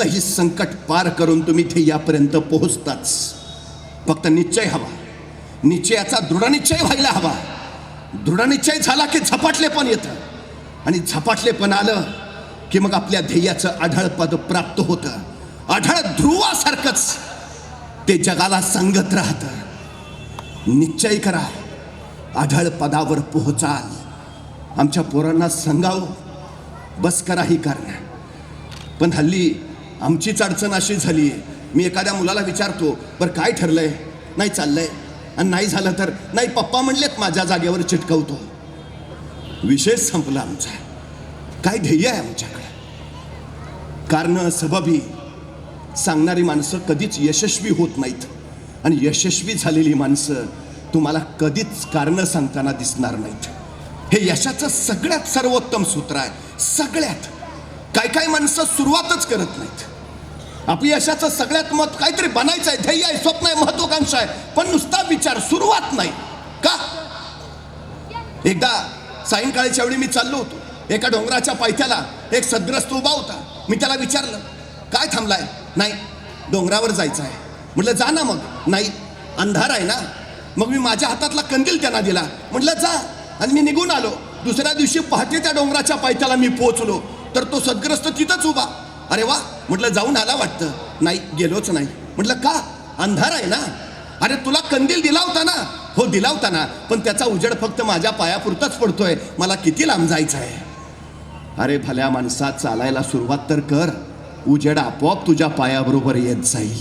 कोणतंही संकट पार करून तुम्ही ध्येयापर्यंत पोहोचताच. फक्त निश्चय हवा. निश्चयाचा दृढनिश्चय व्हायला हवा. दृढनिश्चय झाला की झपाटले पण येतं. आणि झपाटले पण आलं की मग आपल्या ध्येयाचं आढळ पद प्राप्त होतं. आढळ ध्रुवासारखंच ते जगाला सांगत राहतं. निश्चय करा. आढळ पदावर पोहोचाल. आमच्या पोरांना सांगावं. बस करा ही कारण. पण हल्ली आमचीच अडचण अशी झाली. आहे मी एखाद्या मुलाला विचारतो बरं काय ठरलं आहे नाही चाललं आहे आणि नाही झालं तर? नाही पप्पा म्हणलेत माझ्या जागेवर चिटकवतो. विषय संपला आमचा. काय ध्येय आहे आमच्याकडे? कारण सबबी सांगणारी माणसं कधीच यशस्वी होत नाहीत. आणि यशस्वी झालेली माणसं तुम्हाला कधीच कारणं सांगताना दिसणार नाहीत. हे यशाचं सगळ्यात सर्वोत्तम सूत्र आहे. सगळ्यात. काय काय माणसं सुरुवातच करत नाहीत. आपली यशाचं सगळ्यात मत काहीतरी बनायचं आहे ध्येय आहे स्वप्न आहे महत्वाकांक्षा आहे पण नुसता विचार सुरुवात नाही. का? एकदा सायंकाळीच्या वेळी मी चाललो होतो. एका डोंगराच्या पायथ्याला एक सद्ग्रस्त उभा होता. मी त्याला विचारलं काय थांबलाय? नाही डोंगरावर जायचं आहे. म्हटलं जा ना मग. नाही अंधार आहे ना. मग मी माझ्या हातातला कंदील त्यांना दिला. म्हटलं जा. आणि मी निघून आलो. दुसऱ्या दिवशी पहाटे त्या डोंगराच्या पायथ्याला मी पोहोचलो. तर तो सद्ग्रस्त तिथंच उभा. अरे वा म्हटलं जाऊन आला वाटतं. नाही गेलोच नाही. म्हटलं का? अंधार आहे ना? अरे तुला कंदील दिला होता ना हो दिला होता ना पण त्याचा उजेड फक्त माझ्या पायापुरताच पडतोय. मला किती लांब जायचं आहे अरे भल्या माणसात चालायला सुरुवात तर कर. उजेड आपोआप तुझ्या पायाबरोबर येत जाईल.